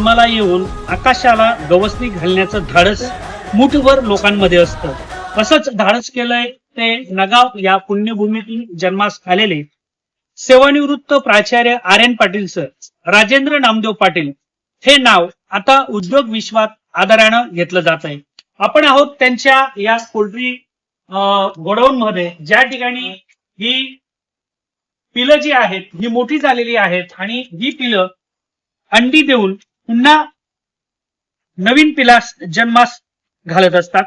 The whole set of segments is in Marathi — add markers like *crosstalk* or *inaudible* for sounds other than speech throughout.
मला येऊन आकाशाला गवसणी घालण्याचं धाडस मुठभर लोकांमध्ये असतं. असंच धाडस केलंय ते नगाव या पुण्यभूमीतून जन्मास आलेले. सेवानिवृत्त प्राचार्य R N Patil sir Rajendra Namdev Patil हे नाव आता उद्योग विश्वात आदरानं घेतलं जात आहे. आपण आहोत त्यांच्या या पोल्ट्री गोडाऊन मध्ये ज्या ठिकाणी ही पिलं जी आहेत ही मोठी झालेली आहेत आणि ही पिलं अंडी देऊन पुन्हा नवीन पिलास जन्मास घालत असतात.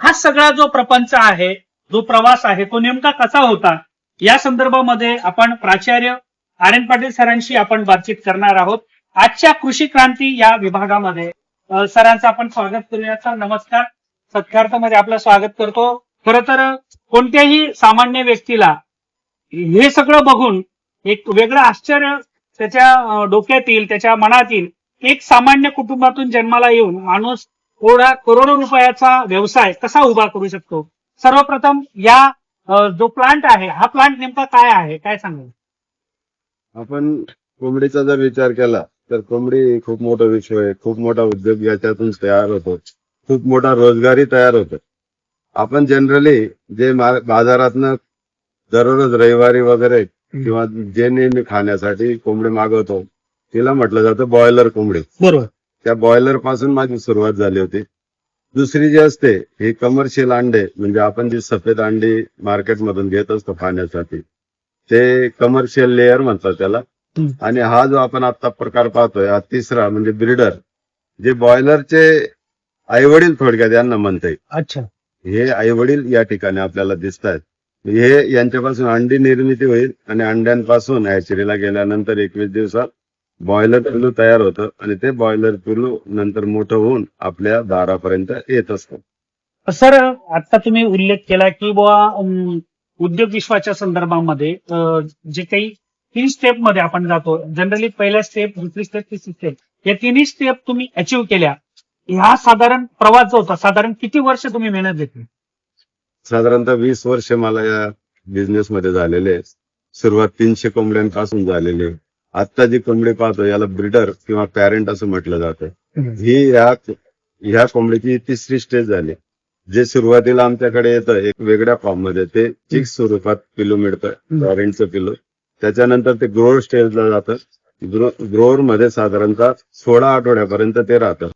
हा सगळा जो प्रपंच आहे जो प्रवास आहे तो नेमका कसा होता? या संदर्भामध्ये आपण प्राचार्य आर एन पाटील सरांशी आपण बातचीत करणार आहोत. आजच्या कृषी क्रांती या विभागामध्ये सरांचं आपण स्वागत करूया सर नमस्कार. सत्कार्थामध्ये आपलं स्वागत करतो. खर तर कोणत्याही सामान्य व्यक्तीला हे सगळं बघून एक वेगळं आश्चर्य त्याच्या डोक्यात येईल त्याच्या मनात येईल एक सामान्य कुटुंबातून जन्माला येऊन माणूस थोडा करोडो रुपयाचा व्यवसाय कसा उभा करू शकतो? सर्वप्रथम या जो प्लांट आहे हा प्लांट नेमका काय आहे? काय सांगू आपण कोंबडीचा जर विचार केला तर कोंबडी खूप मोठा विषय आहे. खूप मोठा उद्योग याच्यातून तयार होतो. खूप मोठा रोजगारी तयार होतो. आपण जनरली जे बाजारातन बाजारातनं दररोज रविवारी वगैरे किंवा जे नेहमी खाण्यासाठी कोंबडी मागवतो तिला म्हटलं जातं बॉयलर कोंबडी. बरोबर. त्या बॉयलरपासून माझी सुरुवात झाली होती. दुसरी जी असते ही कमर्शियल अंडे म्हणजे आपण जी सफेद अंडी मार्केटमधून घेत असतो खाण्यासाठी ते कमर्शियल लेअर म्हणतात त्याला. आणि हा जो आपण आता प्रकार पाहतोय हा तिसरा म्हणजे ब्रिडर जे बॉयलरचे आईवडील थोडक्यात यांना म्हणता. येईल अच्छा. हे आईवडील या ठिकाणी आपल्याला दिसत आहेत हे यांच्यापासून अंडी निर्मिती होईल आणि अंड्यांपासून हॅचरीला गेल्यानंतर एकवीस दिवसात बॉयलर पिलू तयार होतं आणि ते बॉयलर पिलू नंतर मोठं होऊन आपल्या दारापर्यंत येत असतं सर आता तुम्ही उल्लेख केला की बुवा उद्योग विश्वाच्या संदर्भामध्ये जे काही तीन स्टेपमध्ये आपण जातो जनरली पहिल्या स्टेप दुसरी स्टेप तिसरी स्टेप या तिन्ही स्टेप तुम्ही अचीव्ह केल्या ह्या साधारण प्रवास जो होता साधारण किती वर्ष तुम्ही मेहनत घेतली साधारणतः वीस वर्ष मला या बिझनेस मध्ये झालेले. सुरुवात तीनशे कोंबड्यांपासून झालेली आहे. आता जी कोंबडी पाहतो याला ब्रिडर किंवा पॅरेंट असं म्हटलं जातं. ही ह्या ह्या कोंबडीची तिसरी स्टेज झाली. जे सुरुवातीला आमच्याकडे येतं एक वेगळ्या फॉर्ममध्ये ते चिक्स स्वरूपात पिलू मिळतं पॅरेंटचं पिलू. त्याच्यानंतर ते ग्रोअर स्टेजला जातं. ग्रोअरमध्ये साधारणतः सोळा आठवड्यापर्यंत ते राहतं.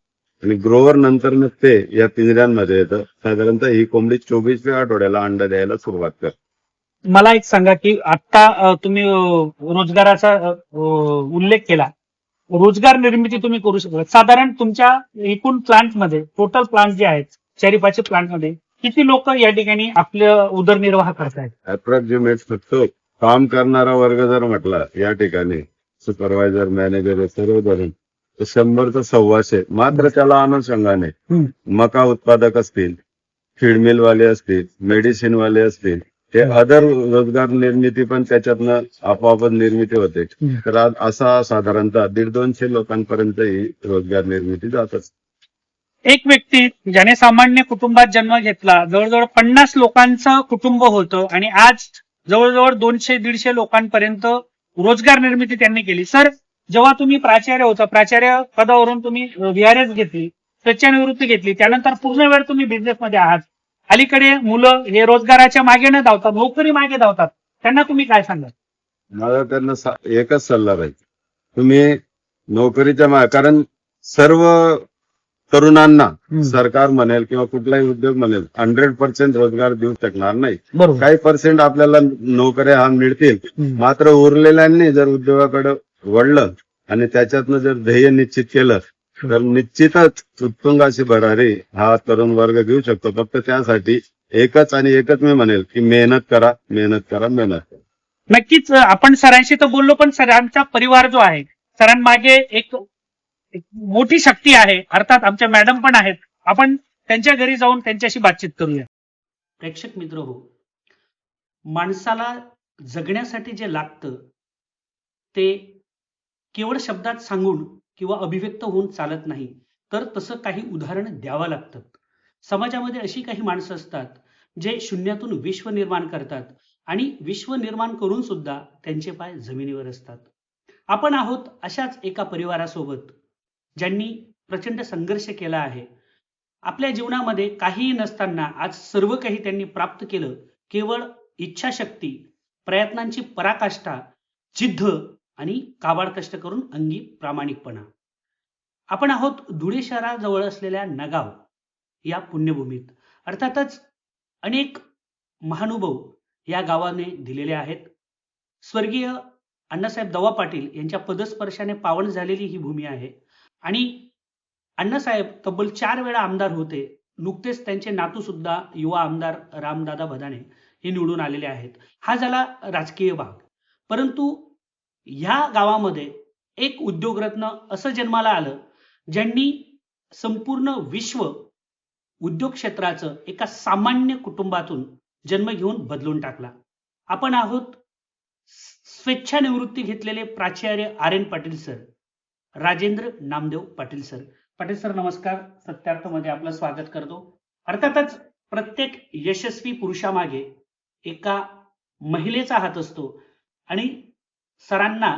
आणि ग्रोअर नंतर ते या पिंजऱ्यांमध्ये येतं. साधारणतः ही कोंबडी चोवीसव्या आठवड्याला अंडा द्यायला सुरुवात करते. मला एक सांगा की आता तुम्ही रोजगाराचा उल्लेख केला. रोजगार निर्मिती तुम्ही करू शकता. साधारण तुमच्या एकूण प्लांटमध्ये टोटल प्लांट जे आहेत चारी पाचशे प्लांटमध्ये किती लोक या ठिकाणी आपलं उदरनिर्वाह करतायत? अप्रॉक्सिमेट फक्त काम करणारा वर्ग जर म्हटला या ठिकाणी सुपरवायझर मॅनेजर सर्व धरून शंभर तर सव्वाशे मात्र त्याला अनुषंगाने. मका उत्पादक असतील फीड मिल वाले असतील मेडिसिन वाले असतील हे अदर रोजगार निर्मिती पण त्याच्यातनं आपोआपच निर्मिती होते. तर आज असा साधारणतः दीड दोनशे लोकांपर्यंत ही रोजगार निर्मिती जात असते एक व्यक्ती ज्याने सामान्य कुटुंबात जन्म घेतला जवळजवळ पन्नास लोकांचं कुटुंब होतं आणि आज जवळजवळ दोनशे दीडशे लोकांपर्यंत रोजगार निर्मिती त्यांनी केली. सर जेव्हा तुम्ही प्राचार्य होता प्राचार्य पदावरून तुम्ही व्हीआरएस घेतली स्वच्छानिवृत्ती घेतली त्यानंतर पूर्ण वेळ तुम्ही बिझनेस मध्ये आहात. अलीकडे मुलं हे रोजगाराच्या मागे न धावतात नोकरी मागे धावतात. त्यांना तुम्ही काय सांगाल? मला त्यांना एकच सल्ला राहील तुम्ही नोकरीच्या मा कारण सर्व तरुणांना. सरकार म्हणेल किंवा कुठलाही उद्योग म्हणेल हंड्रेड पर्सेंट रोजगार देऊ शकणार नाही. काही पर्सेंट आपल्याला नोकऱ्या हा मिळतील. मात्र उरलेल्यांनी जर उद्योगाकडे वळलं आणि त्याच्यातनं जर ध्येय निश्चित केलं तर निश्चितच उत्तुंगाची भरारी हा तरुण वर्ग घेऊ शकतो. फक्त त्यासाठी एकच आणि एकच मी म्हणेल की मेहनत करा मेहनत करा मेहनत करा. नक्कीच आपण सरांशी तर बोललो पण सरांचा परिवार जो आहे सरांमागे एक एक मोठी शक्ती आहे. अर्थात आमच्या मॅडम पण आहेत. आपण त्यांच्या घरी जाऊन त्यांच्याशी बातचीत करूया. प्रेक्षक मित्र हो माणसाला जगण्यासाठी जे लागतं ते केवळ शब्दात सांगून किंवा अभिव्यक्त होऊन चालत नाही तर तसं काही उदाहरण द्यावं लागतं. समाजामध्ये अशी काही माणसं असतात जे शून्यातून विश्व निर्माण करतात आणि विश्व निर्माण करून सुद्धा त्यांचे पाय जमिनीवर असतात. आपण आहोत अशाच एका परिवारासोबत ज्यांनी प्रचंड संघर्ष केला आहे. आपल्या जीवनामध्ये काहीही नसताना आज सर्व काही त्यांनी प्राप्त केलं केवळ इच्छाशक्ती प्रयत्नांची पराकाष्ठा जिद्द आणि काबाड कष्ट करून अंगी प्रामाणिकपणा. आपण आहोत धुळे शहराजवळ असलेल्या नगाव या पुण्यभूमीत. अर्थातच अनेक महानुभव या गावाने दिलेले आहेत. स्वर्गीय अण्णासाहेब दवा पाटील यांच्या पदस्पर्शाने पावन झालेली ही भूमी आहे. आणि अण्णासाहेब तब्बल चार वेळा आमदार होते. नुकतेच त्यांचे नातू सुद्धा युवा आमदार रामदादा भदाणे हे निवडून आलेले आहेत. हा झाला राजकीय भाग. परंतु ह्या गावामध्ये एक उद्योगरत्न असं जन्माला आलं ज्यांनी संपूर्ण विश्व उद्योग क्षेत्राचं एका सामान्य कुटुंबातून जन्म घेऊन बदलून टाकला. आपण आहोत स्वेच्छानिवृत्ती घेतलेले प्राचार्य R N Patil sir Rajendra Namdev Patil sir. Patil sir नमस्कार. सत्यार्थमध्ये आपलं स्वागत करतो. अर्थातच प्रत्येक यशस्वी पुरुषामागे एका महिलेचा हात असतो आणि सरांना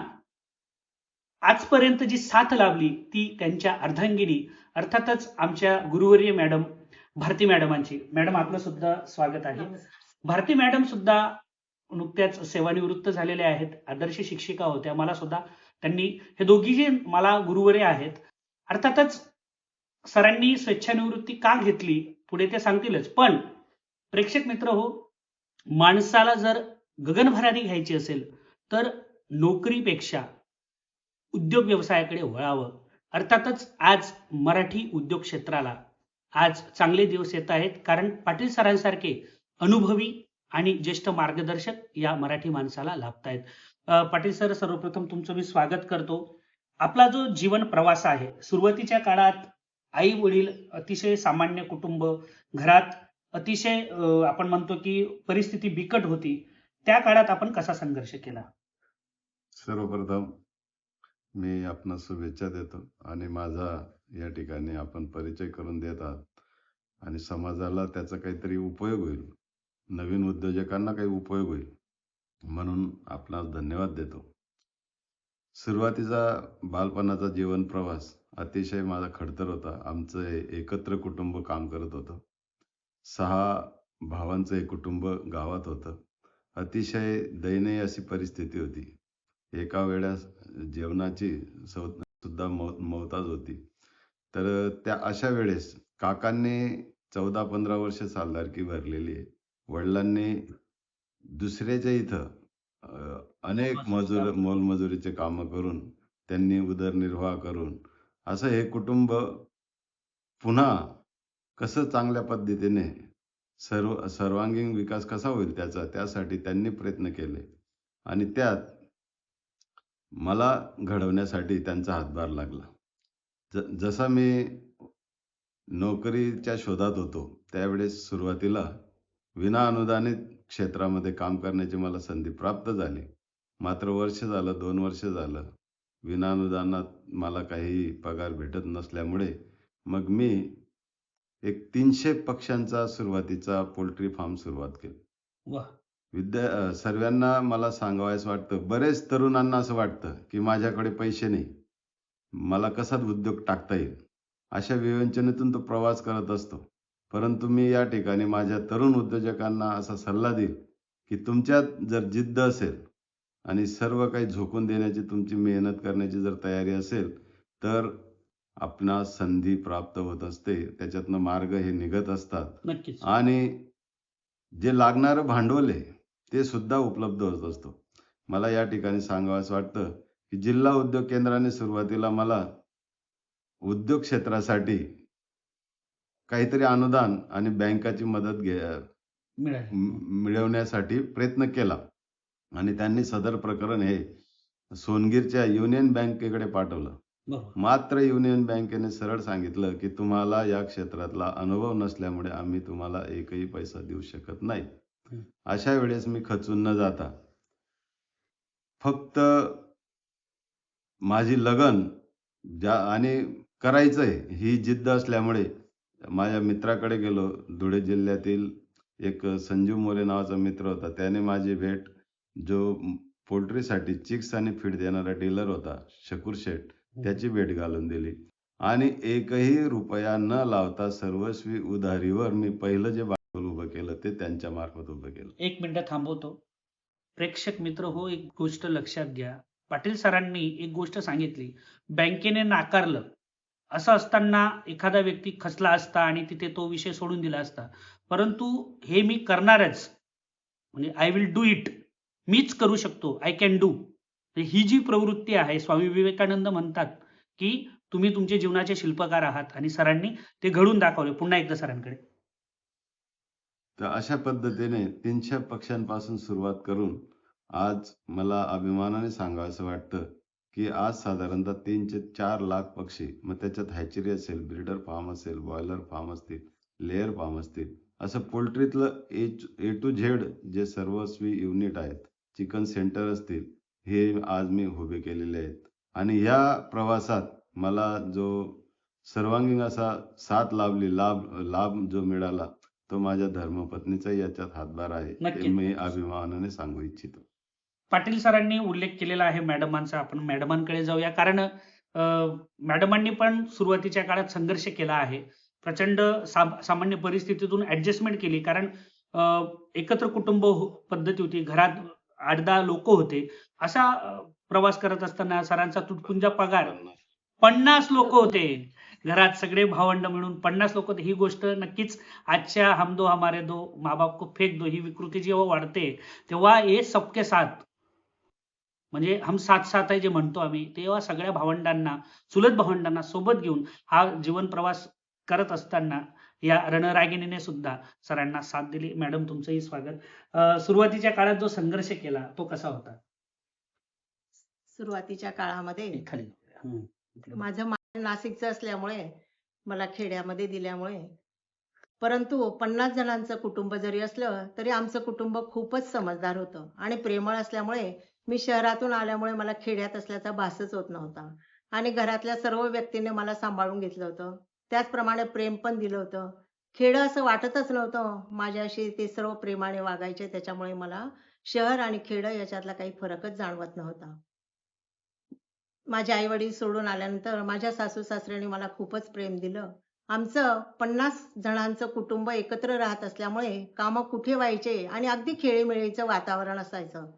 आजपर्यंत जी साथ लाभली ती त्यांच्या अर्धांगिनी अर्थातच आमच्या गुरुवर्य मॅडम भारती मॅडमांची. मॅडम आपलं सुद्धा स्वागत आहे. भारती मॅडम सुद्धा नुकत्याच सेवानिवृत्त झालेल्या आहेत. आदर्श शिक्षिका होत्या. मला सुद्धा त्यांनी हे दोघीही मला गुरुवरे आहेत अर्थातच सरांनी स्वेच्छानिवृत्ती का घेतली पुढे ते सांगतीलच. पण प्रेक्षक मित्र हो माणसाला जर गगनभरारी घ्यायची असेल तर नोकरीपेक्षा उद्योग व्यवसायाकडे वळावं. अर्थातच आज मराठी उद्योग क्षेत्राला आज चांगले दिवस येत आहेत. कारण पाटील सरांसारखे अनुभवी आणि ज्येष्ठ मार्गदर्शक या मराठी माणसाला लाभतायत. पाटील सर सर्वप्रथम तुमचं मी स्वागत करतो. आपला जो जीवन प्रवास आहे सुरुवातीच्या काळात आई वडील अतिशय सामान्य कुटुंब घरात अतिशय आपण म्हणतो की परिस्थिती बिकट होती. त्या काळात आपण कसा संघर्ष केला? सर्वप्रथम मी आपणा शुभेच्छा देतो आणि माझा या ठिकाणी आपण परिचय करून देत आहात. आणि समाजाला त्याचा काहीतरी उपयोग होईल. नवीन उद्योजकांना काही उपयोग होईल. म्हणून आपणास धन्यवाद देतो. सुरुवातीचा बालपणाचा जीवन प्रवास अतिशय माझा खडतर होता. आमचं हे एकत्र कुटुंब काम करत होतं. सहा भावांचं हे कुटुंब गावात होतं. अतिशय दयनीय अशी परिस्थिती होती. एका वेळेस जेवणाची सुद्धा मौ मौताज होती. तर त्या अशा वेळेस काकांनी चौदा पंधरा वर्ष सालदारकी भरलेली आहे. वडिलांनी दुसऱ्याच्या इथं अनेक मजूर मोलमजुरीचे कामं करून त्यांनी उदरनिर्वाह करून असं हे कुटुंब पुन्हा कसं चांगल्या पद्धतीने सर्व सर्वांगीण विकास कसा होईल त्याचा त्यासाठी त्यांनी प्रयत्न केले. आणि त्यात मला घडवण्यासाठी त्यांचा हातभार लागला. ज जसा मी नोकरीच्या शोधात होतो त्यावेळेस सुरुवातीला विना अनुदानित क्षेत्रामध्ये काम करण्याची मला संधी प्राप्त झाली. मात्र वर्ष झालं दोन वर्ष झालं विना अनुदानात मला काही पगार भेटत नसल्यामुळे मग मी एक तीनशे पक्ष्यांचा सुरुवातीचा पोल्ट्री फार्म सुरुवात केली. वा विद्या सर्वांना मला सांगावयास वाटतं बरेच तरुणांना असं वाटतं की माझ्याकडे पैसे नाही. मला कसा उद्योग टाकता येईल? अशा विवंचनेतून तो प्रवास करत असतो. परंतु मी या ठिकाणी माझ्या तरुण उद्योजकांना असा सल्ला देईल की तुमच्यात जर जिद्द असेल आणि सर्व काही झोकून देण्याची तुमची मेहनत करण्याची जर तयारी असेल तर आपणास संधी प्राप्त होत असते. त्याच्यातनं मार्ग हे निघत असतात. आणि जे लागणारं भांडवल आहे ते सुद्धा उपलब्ध होत असतो. मला या ठिकाणी सांगावंसं वाटतं की जिल्हा उद्योग केंद्राने सुरुवातीला मला उद्योग क्षेत्रासाठी काहीतरी अनुदान आणि बँकाची मदत घे मिळवण्यासाठी प्रयत्न केला. आणि त्यांनी सदर प्रकरण हे सोनगीरच्या युनियन बँकेकडे पाठवलं. मात्र युनियन बँकेने सरळ सांगितलं की तुम्हाला या क्षेत्रातला अनुभव नसल्यामुळे आम्ही तुम्हाला एकही पैसा देऊ शकत नाही. अशा वेळेस मी खचून न जाता फक्त माझी लगन ज्या आणि करायचंय ही जिद्द असल्यामुळे माझ्या मित्राकडे गेलो. धुळे जिल्ह्यातील एक संजीव मोरे नावाचा मित्र होता. त्याने माझी भेट जो पोल्ट्रीसाठी चिक्स आणि फीड देणारा डीलर होता शकूर शेठ त्याची भेट घालून दिली. आणि एकही रुपया न लावता सर्वस्वी उधारीवर मी पहिलं जे ते त्यांच्या मार्फत उभं केलं. एक मिनिट थांबवतो. प्रेक्षक मित्र हो एक गोष्ट लक्षात घ्या. पाटील सरांनी एक गोष्ट सांगितली. बँकेने नाकारलं. असं असताना एखादा व्यक्ती खचला असता आणि तिथे तो विषय सोडून दिला असता. परंतु हे मी करणारच. म्हणजे आय विल डू इट मीच करू शकतो. आय कॅन डू ही जी प्रवृत्ती आहे स्वामी विवेकानंद म्हणतात की तुम्ही तुमचे जीवनाचे शिल्पकार आहात. आणि सरांनी ते घडून दाखवले. पुन्हा एकदा सरांकडे. तर अशा पद्धतीने तीनशे पक्ष्यांपासून सुरुवात करून आज मला अभिमानाने सांगावं वाटतं की आज साधारणतः तीन ते चार लाख पक्षी मग त्याच्यात हॅचरी असेल ब्रिडर फार्म असेल बॉयलर फार्म असतील लेअर फार्म असतील असं पोल्ट्रीतलं ए ए टू झेड जे सर्वस्वी युनिट आहेत चिकन सेंटर असतील हे आज मी उभे केलेले आहेत. आणि या प्रवासात मला जो सर्वांगीण असा साथ लाभली लाभ लाभ जो मिळाला तो माझ्या धर्मपत्नीचा याच्यात हातभार आहे ते. मी अभिमानाने सांगू इच्छितो. पाटील सरांनी उल्लेख केलेला आहे मॅडमांचा आपण मॅडमांकडे जाऊया. कारण मॅडमांनी पण सुरुवातीच्या काळात संघर्ष केला आहे. प्रचंड सामान्य परिस्थितीतून ऍडजस्टमेंट केली. कारण एकत्र कुटुंब हो- पद्धती होती. घरात आठ दहा लोक होते. असा प्रवास करत असताना सरांचा तुटपुंजा पगार पन्नास लोक होते. घरात सगळे भावंड मिळून पन्नास लोक ही गोष्ट नक्कीच आजच्या हम दो हमारे दो माँ बाप को फेक दो ही विकृती जेव्हा वाढते तेव्हा हे सबके साथ म्हणजे हम साथ साथ आहे जे म्हणतो आम्ही तेव्हा सगळ्या भावंडांना चुलत भावंडांना सोबत घेऊन हा जीवन प्रवास करत असताना या रणरागिणीने सुद्धा सरांना साथ दिली. मॅडम तुमचंही स्वागत. सुरुवातीच्या काळात जो संघर्ष केला तो कसा होता? सुरुवातीच्या काळामध्ये. माझं नाशिकचं असल्यामुळे मला खेड्यामध्ये दिल्यामुळे. परंतु पन्नास जणांचं कुटुंब जरी असलं तरी आमचं कुटुंब खूपच समजदार होतं. आणि प्रेमळ असल्यामुळे मी शहरातून आल्यामुळे मला खेड्यात असल्याचा भासच होत नव्हता. आणि घरातल्या सर्व व्यक्तींनी मला सांभाळून घेतलं होतं. त्याचप्रमाणे प्रेम पण दिलं होतं. खेडं असं वाटतच नव्हतं. माझ्याशी ते सर्व प्रेमाने वागायचे त्याच्यामुळे मला शहर आणि खेडं याच्यातला काही फरकच जाणवत नव्हता. माझे आई वडील सोडून आल्यानंतर माझ्या सासू सासऱ्याने मला खूपच प्रेम दिलं. आमचं पन्नास जणांचं कुटुंब एकत्र राहत असल्यामुळे कामं कुठे व्हायचे आणि अगदी खेळीमेळीचं वातावरण असायचं.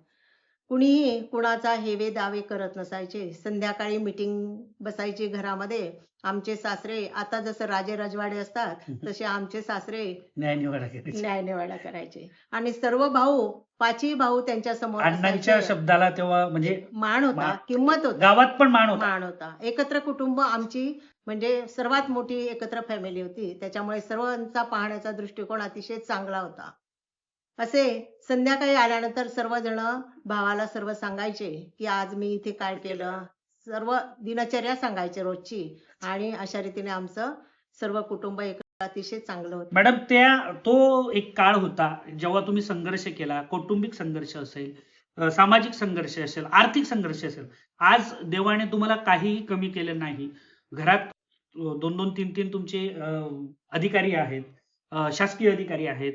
कुणीही कुणाचा हेवे दावे करत नसायचे. संध्याकाळी मीटिंग बसायची घरामध्ये. आमचे सासरे आता जसं राजे रजवाडे असतात तसे आमचे सासरे न्यायनिवाडा करायचा. न्यायनिवाडा करायचे. आणि सर्व भाऊ पाचही भाऊ त्यांच्यासमोर अण्णांच्या. शब्दाला तेव्हा म्हणजे मान होता किंमत होती. गावात पण मान होता. मान होता. एकत्र कुटुंब आमची म्हणजे सर्वात मोठी एकत्र फॅमिली होती. त्याच्यामुळे सर्वांचा पाहण्याचा दृष्टिकोन अतिशय चांगला होता. असे संध्याकाळी आल्यानंतर सर्वजण भावाला सर्व सांगायचे की आज मी इथे काय केलं? सर्व दिनचर्या सांगायचे रोजची. आणि अशा रीतीने आमचं सर्व कुटुंब एक अतिशय चांगलं होतं. मॅडम त्या तो एक काळ होता जेव्हा तुम्ही संघर्ष केला कौटुंबिक संघर्ष असेल सामाजिक संघर्ष असेल आर्थिक संघर्ष असेल. आज देवाने तुम्हाला काहीही कमी केलं नाही. घरात दोन दोन तीन तीन तुमचे अधिकारी आहेत शासकीय अधिकारी आहेत.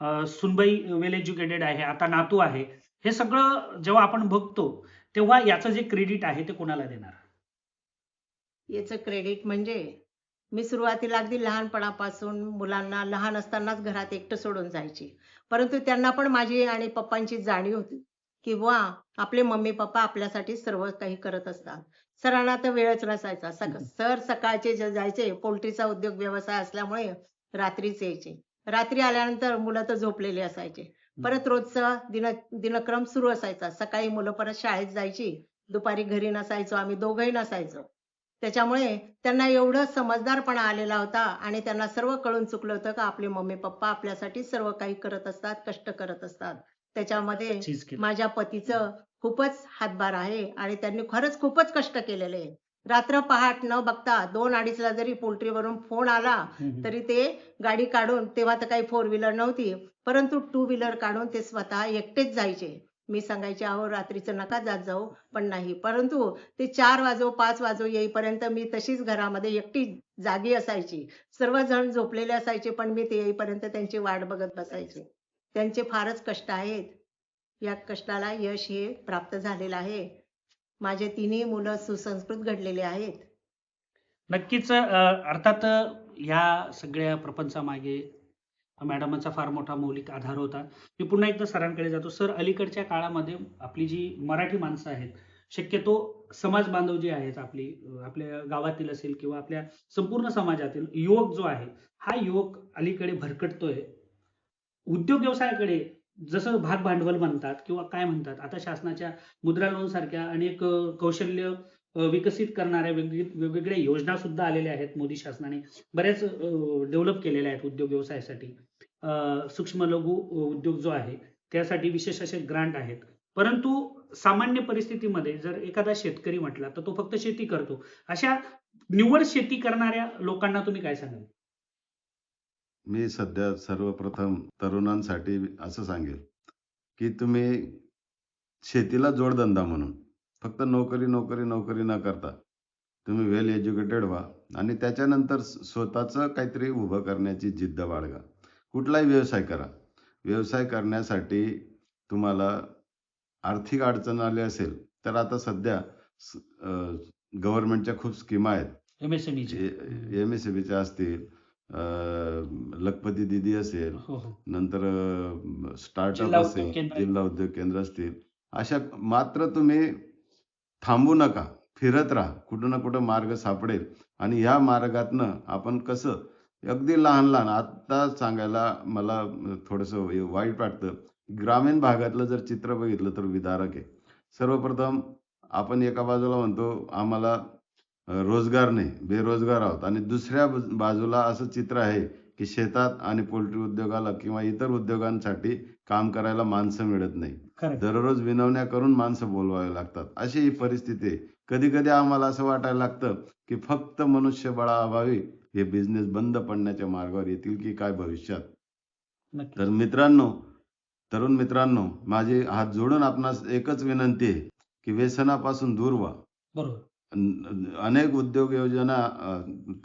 सुनबाई वेल एज्युकेटेड आहे आता नातू आहे. हे सगळं जेव्हा आपण बघतो तेव्हा याचं जे क्रेडिट आहे ते कोणाला देणार? याचं क्रेडिट म्हणजे मी सुरुवातीला अगदी लहानपणापासून मुलांना लहान असतानाच घरात एकटं सोडून जायची. परंतु त्यांना पण माझी आणि पप्पांची जाणीव होती की वा आपले मम्मी पप्पा आपल्यासाठी सर्व काही करत असतात. सरांना तर वेळच नसायचा. सर सकाळचे जे जायचे पोल्ट्रीचा उद्योग व्यवसाय असल्यामुळे रात्रीच यायचे. रात्री आल्यानंतर मुलं तर झोपलेली असायचे. परत रोजचा दिन दिनक्रम सुरू असायचा. सकाळी मुलं परत शाळेत जायची. दुपारी घरी नसायचो. आम्ही दोघंही नसायचो. त्याच्यामुळे त्यांना एवढं समजदारपणा आलेला होता आणि त्यांना सर्व कळून चुकलं होतं का आपले मम्मी पप्पा आपल्यासाठी सर्व काही करत असतात कष्ट करत असतात. त्याच्यामध्ये माझ्या पतीचं खूपच हातभार आहे आणि त्यांनी खरंच खूपच कष्ट केलेले आहे रात्र पहाट न बघता दोन अडीचला जरी पोल्ट्रीवरून फोन आला. तरी ते गाडी काढून तेव्हा तर काही फोर व्हीलर नव्हती परंतु टू व्हीलर काढून ते स्वतः एकटेच जायचे. मी सांगायचे अहो रात्रीचं नका जात जाऊ पण नाही. परंतु ते चार वाजो पाच वाजो येईपर्यंत मी तशीच घरामध्ये एकटी जागी असायची. सर्वजण झोपलेले असायचे पण मी ते येईपर्यंत त्यांची वाट बघत बसायचे. त्यांचे फारच कष्ट आहेत. या कष्टाला यश हे प्राप्त झालेलं आहे. माझे तिन्ही मुलं सुसंस्कृत घडलेले आहेत. नक्कीच अर्थात ह्या सगळ्या प्रपंचामागे मॅडमांचा फार मोठा मौलिक आधार होता. मी पुन्हा एकदा सरांकडे जातो. सर अलीकडच्या काळामध्ये आपली जी मराठी माणसं आहेत शक्यतो समाज बांधव जे आहेत आपली आपल्या गावातील असेल किंवा आपल्या संपूर्ण समाजातील युवक जो आहे हा युवक अलीकडे भरकटतोय. उद्योग व्यवसायाकडे जसं भाग भांडवल म्हणतात किंवा काय म्हणतात आता शासनाच्या मुद्रा लोन सारख्या अनेक कौशल्य विकसित करणाऱ्या वेगवेगळ्या योजना सुद्धा आलेल्या आहेत मोदी शासनाने. बऱ्याच डेव्हलप केलेल्या आहेत उद्योग व्यवसायासाठी. सूक्ष्म लघु उद्योग जो आहे त्यासाठी विशेष असे ग्रांट आहेत. परंतु सामान्य परिस्थितीमध्ये जर एखादा शेतकरी म्हटला तर तो फक्त शेती करतो. अशा निवड शेती करणाऱ्या लोकांना तुम्ही काय सांगाल? मी सध्या सर्वप्रथम तरुणांसाठी असं सांगेल की तुम्ही शेतीला जोडधंदा म्हणून फक्त नोकरी नोकरी नोकरी न करता तुम्ही वेल एज्युकेटेड व्हा आणि त्याच्यानंतर स्वतःचं काहीतरी उभं करण्याची जिद्द बाळगा. कुठलाही व्यवसाय करा. व्यवसाय करण्यासाठी तुम्हाला आर्थिक अडचण आली असेल तर आता सध्या गव्हर्नमेंटच्या खूप स्कीमा आहेत. एम एस बीच्या असतील अं, लखपती दिदी असेल हो हो. नंतर स्टार्टअप असेल. जिल्हा उद्योग केंद्र असतील अशा मात्र तुम्ही थांबू नका फिरत राहा कुठं ना कुठं मार्ग सापडेल. आणि ह्या मार्गातनं आपण कसं अगदी लहान लहान आता सांगायला मला थोडंसं वाईट वाटतं ग्रामीण भागातलं जर चित्र बघितलं तर विदारक आहे. सर्वप्रथम आपण एका बाजूला म्हणतो आम्हाला रोजगार नाही बेरोजगार आहोत. आणि दुसऱ्या बाजू- बाजूला असं चित्र आहे की शेतात आणि पोल्ट्री उद्योगाला किंवा इतर उद्योगांसाठी काम करायला माणसं मिळत नाही. दररोज विनवण्या करून माणसं बोलवावे लागतात. अशी ही परिस्थिती आहे. कधी कधी आम्हाला असं वाटायला लागतं की फक्त मनुष्यबळाअभावी हे बिझनेस बंद पडण्याच्या मार्गावर येतील की काय भविष्यात? तर मित्रांनो तरुण मित्रांनो माझी हात जोडून आपणास एकच विनंती आहे की व्यसनापासून दूर व्हा. बरोबर. अनेक उद्योग योजना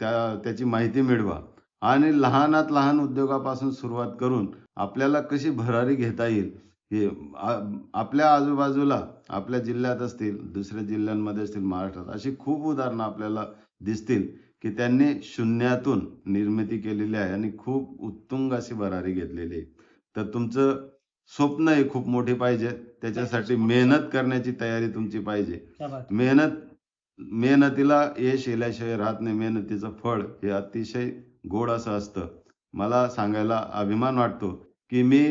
त्या त्याची माहिती मिळवा. आणि लहानात लहान उद्योगापासून सुरुवात करून आपल्याला कशी भरारी घेता येईल हे आपल्या आजूबाजूला आपल्या जिल्ह्यात असतील दुसऱ्या जिल्ह्यांमध्ये असतील महाराष्ट्रात अशी खूप उदाहरणं आपल्याला दिसतील की त्यांनी शून्यातून निर्मिती केलेली आहे आणि खूप उत्तुंग अशी भरारी घेतलेली आहे. तर तुमचं स्वप्न हे खूप मोठी पाहिजे. त्याच्यासाठी मेहनत करण्याची तयारी तुमची पाहिजे. मेहनत मेहनतीला यश येल्याशिवाय राहत नाही. मेहनतीचं फळ हे अतिशय गोड असं असतं. मला सांगायला अभिमान वाटतो की मी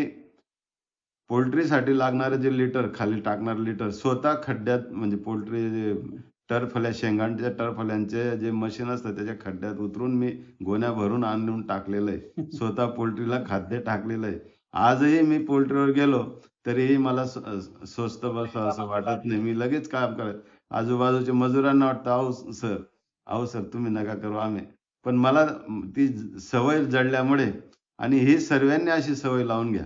पोल्ट्रीसाठी लागणारे जे लिटर खाली टाकणारे लिटर स्वतः खड्ड्यात म्हणजे पोल्ट्री जे टरफल्या शेंगांच्या टरफल्यांचे जे मशीन असतं त्याच्या खड्ड्यात उतरून मी गोण्या भरून आणून टाकलेलं आहे. *laughs* स्वतः पोल्ट्रीला खाद्य टाकलेलं आहे. आजही मी पोल्ट्रीवर गेलो तरीही मला स्व- स्वस्त बस असं वाटत नाही. मी लगेच काम करत आजूबाजूच्या मजुरांना वाटतं अहो सर अहो सर तुम्ही नका करू आम्ही. पण मला ती सवय जडल्यामुळे आणि ही सर्वांनी अशी सवय लावून घ्या.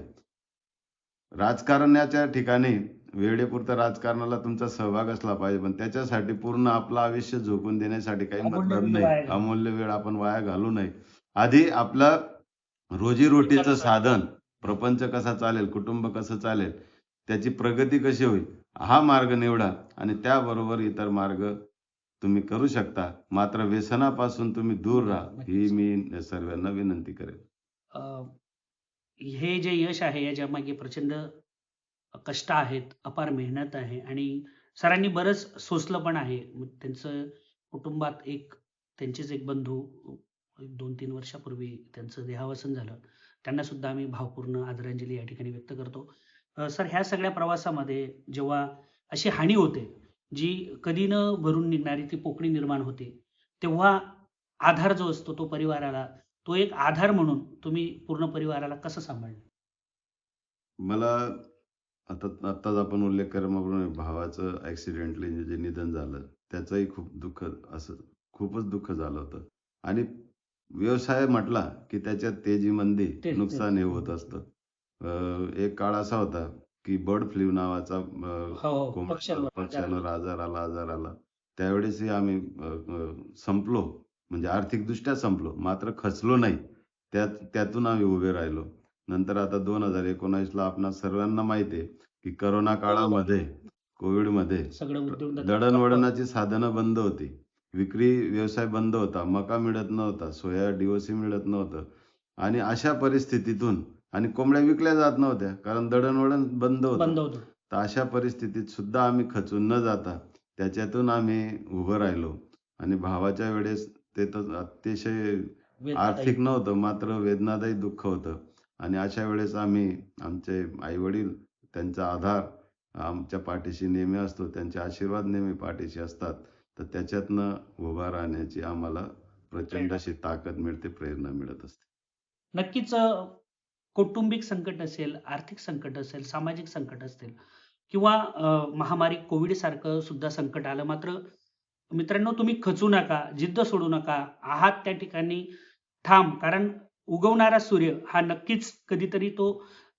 राजकारणाच्या ठिकाणी वेळेपुरतं राजकारणाला तुमचा सहभाग असला पाहिजे पण त्याच्यासाठी पूर्ण आपलं आयुष्य झोकून देण्यासाठी काही मतलब नाही. अमूल्य वेळ आपण वाया घालू नये. आधी आपलं रोजीरोटीचं साधन प्रपंच कसा चालेल कुटुंब कसं चालेल त्याची प्रगती कशी होईल हा मार्ग निवडा आणि त्याबरोबर इतर मार्ग तुम्ही करू शकता. मात्र व्यसनापासून तुम्ही दूर राहा. ही मी सर्वांना विनंती करेन. हे जे यश आहे याच्या मागे प्रचंड कष्ट आहेत अपार मेहनत आहे आणि सरांनी बरंच सोसलं पण आहे. त्यांचं कुटुंबात एक त्यांचेच एक बंधू दोन तीन वर्षापूर्वी त्यांचं देहावसन झालं. त्यांना सुद्धा आम्ही भावपूर्ण आदरांजली या ठिकाणी व्यक्त करतो. सर ह्या सगळ्या प्रवासामध्ये जेव्हा अशी हानी होते जी कधी न भरून निघणारी ती पोकळी निर्माण होते तेव्हा आधार जो असतो तो परिवाराला तो एक आधार म्हणून तुम्ही पूर्ण परिवाराला कसं सांभाळलं? मला आता आत्ताच आपण उल्लेख केल्याप्रमाणे भावाचं ऍक्सिडेंटली जे निधन झालं त्याचंही खूप दुःख असं खूपच दुःख झालं होतं. आणि व्यवसाय म्हटला की त्याच्यात तेजी मंदी तेच, नुकसान हे. होत असतं. एक काळ असा होता की बर्ड फ्लू नावाचा हो हो कोंब- पक्ष्यांवर पक्ष्यांवर आजार आला आजार आला त्यावेळेसही आम्ही अं, अं, संपलो. म्हणजे आर्थिकदृष्ट्या संपलो. मात्र खचलो नाही. त्यात त्यातून आम्ही उभे राहिलो. नंतर आता दोन हजार एकोणावीसला आपणा सर्वांना माहिती आहे की करोना काळामध्ये कोविडमध्ये सगळं उद्योग दळणवळणाची साधनं बंद होती. विक्री व्यवसाय बंद होता. मका मिळत नव्हता. सोया डीओसी मिळत नव्हतं. आणि अशा परिस्थितीतून आणि कोंबड्या विकल्या जात नव्हत्या कारण दळणवळण बंद होतं. बंद होतो. तर अशा परिस्थितीत सुद्धा आम्ही खचून न जाता त्याच्यातून आम्ही उभं राहिलो. आणि भावाच्या वेळेस ते तर अतिशय आर्थिक नव्हतं मात्र वेदनादायी दुःख होतं. आणि अशा वेळेस आम्ही आमचे आई वडील त्यांचा आधार आमच्या पाठीशी नेहमी असतो त्यांचे आशीर्वाद नेहमी पाठीशी असतात. तर त्याच्यातनं उभा राहण्याची आम्हाला प्रचंड अशी ताकद मिळते प्रेरणा मिळत असते. नक्कीच कौटुंबिक संकट असेल आर्थिक संकट असेल सामाजिक संकट असेल किंवा महामारी कोविड सारखं सुद्धा संकट आलं मात्र मित्रांनो तुम्ही खचू नका जिद्द सोडू नका. आहात त्या ठिकाणी ठाम कारण उगवणारा सूर्य हा नक्कीच कधीतरी तो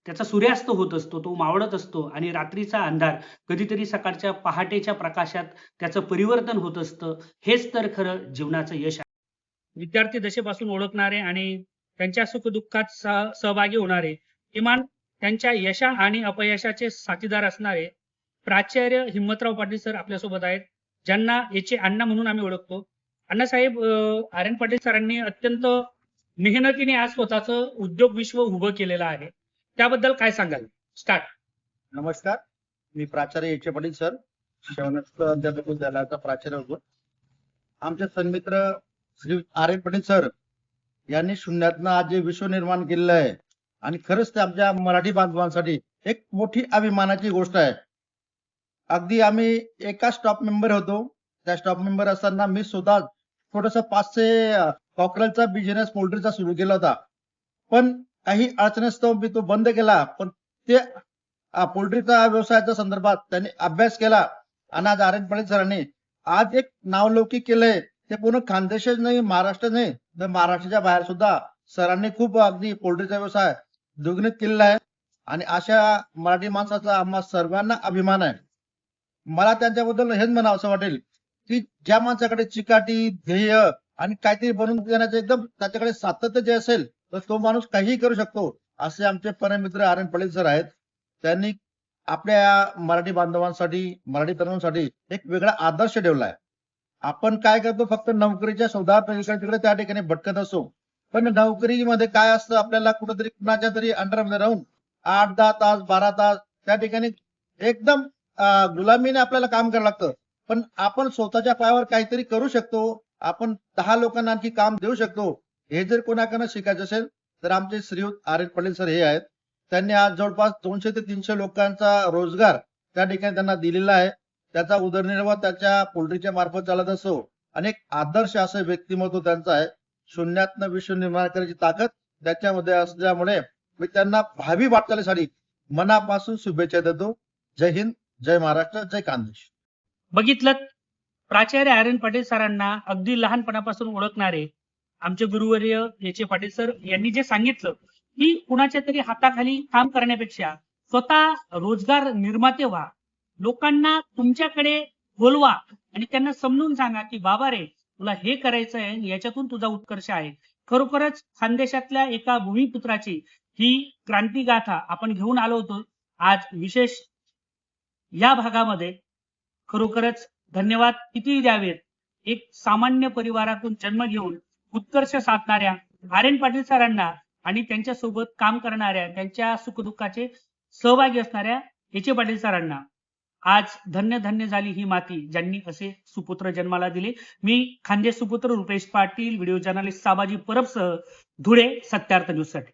त्याचा सूर्यास्त होत असतो तो मावळत असतो आणि रात्रीचा अंधार कधीतरी सकाळच्या पहाटेच्या प्रकाशात त्याचं परिवर्तन होत असतं. हेच तर खरं जीवनाचं यश आहे. विद्यार्थी दशेपासून ओळखणारे आणि त्यांच्या सुखदुःखात सहभागी होणारे. किमान त्यांच्या यशा आणि अपयशाचे साथीदार असणारे प्राचार्य हिम्मतराव पाटील सर आपल्यासोबत आहेत. ज्यांना याचे अण्णा म्हणून आम्ही ओळखतो. अण्णासाहेब साहेब आर एन पाटील सरांनी अत्यंत मेहनतीने आज स्वतःच उद्योग विश्व उभं केलेलं आहे. त्याबद्दल काय सांगाल? स्टार्ट नमस्कार. मी प्राचार्य एच पाटील सर. शवनस्थ अध्यापक प्राचार्य होतो. आमचे Sanmitra Shri R N Patil sir यांनी शून्यातनं आज जे विश्व निर्माण केलेलं आहे आणि खरंच ते आमच्या मराठी बांधवांसाठी एक मोठी अभिमानाची गोष्ट आहे. अगदी आम्ही एका स्टॉप मेंबर होतो. त्या स्टॉप मेंबर असताना मी स्वतः छोटस पाचशे कॉकरलचा बिझनेस पोल्ट्रीचा सुरू केला होता. पण काही अडचणीस्तव मी तो बंद केला पण ते पोल्ट्रीचा व्यवसायाच्या संदर्भात त्यांनी अभ्यास केला. आणि आज आर एन पाटील सरांनी आज एक नावलौकिक केलंय. ते पूर्ण खानदेशच नाही महाराष्ट्र नाही. तर महाराष्ट्राच्या बाहेर सुद्धा सरांनी खूप अगदी पोल्ट्रीचा व्यवसाय दुग्नित केलेला आहे. आणि अशा मराठी माणसाचा आम्हा सर्वांना अभिमान आहे. मला त्यांच्याबद्दल हेच म्हणावं असं वाटेल की ज्या माणसाकडे चिकाटी ध्येय आणि काहीतरी बनवून देण्याचं एकदम त्याच्याकडे सातत्य जे असेल तर तो माणूस काहीही करू शकतो असे आमचे परममित्र आर एन पटेल सर आहेत. त्यांनी आपल्या मराठी बांधवांसाठी मराठी तरुणांसाठी एक वेगळा आदर्श ठेवलाय आपण काय करतो फक्त नोकरीच्या शोधात इकडे तिकडे त्या ठिकाणी भटकत असतो पण नोकरीमध्ये काय असतं आपल्याला कुठेतरी कुणाच्या तरी अंडरमध्ये राहून आठ दहा तास बारा तास त्या ठिकाणी एकदम गुलामीने आपल्याला काम करावं लागतं. पण आपण स्वतःच्या पायावर काहीतरी करू शकतो. आपण दहा लोकांना आणखी काम देऊ शकतो. हे जर कोणाकडनं शिकायचं असेल तर आमचे श्रीयुत आर एन पटेल सर हे आहेत. त्यांनी आज जवळपास दोनशे ते तीनशे लोकांचा रोजगार त्या ठिकाणी त्यांना दिलेला आहे. त्याचा उदरनिर्वाह त्याच्या पोल्ट्रीच्या मार्फत चालत असो अनेक आदर्श असं व्यक्तिमत्व त्यांचं आहे. शून्यातनं विश्व निर्माण करायची ताकद त्याच्यामध्ये असल्यामुळे मी त्यांना भावी वाटचालीसाठी मनापासून शुभेच्छा देतो. जय हिंद जय महाराष्ट्र जय खानदेश बघितलं प्राचार्य आर्यन पाटील सरांना अगदी लहानपणापासून ओळखणारे आमचे गुरुवर्य याचे पाटील सर यांनी जे सांगितलं की कुणाच्या तरी हाताखाली काम करण्यापेक्षा स्वतः रोजगार निर्माते व्हा. लोकांना तुमच्याकडे बोलवा आणि त्यांना समजून सांगा की बाबा रे तुला हे करायचं आहे याच्यातून तुझा उत्कर्ष आहे. खरोखरच खानदेशातल्या एका भूमिपुत्राची ही क्रांती गाथा आपण घेऊन आलो होतो. आज विशेष या भागामध्ये खरोखरच धन्यवाद किती द्यावेत. एक सामान्य परिवारातून जन्म घेऊन उत्कर्ष साधणाऱ्या आर एन पाटील सरांना आणि त्यांच्यासोबत काम करणाऱ्या त्यांच्या सुखदुःखाचे सहभागी असणाऱ्या एचे पाटील सरांना आज धन्य धन्य झाली ही माती ज्यांनी असे सुपुत्र जन्माला दिले. मी खांदे सुपुत्र रुपेश पाटील व्हिडिओ जर्नालिस्ट साबाजी परबसह धुळे सत्यार्थ न्यूजसाठी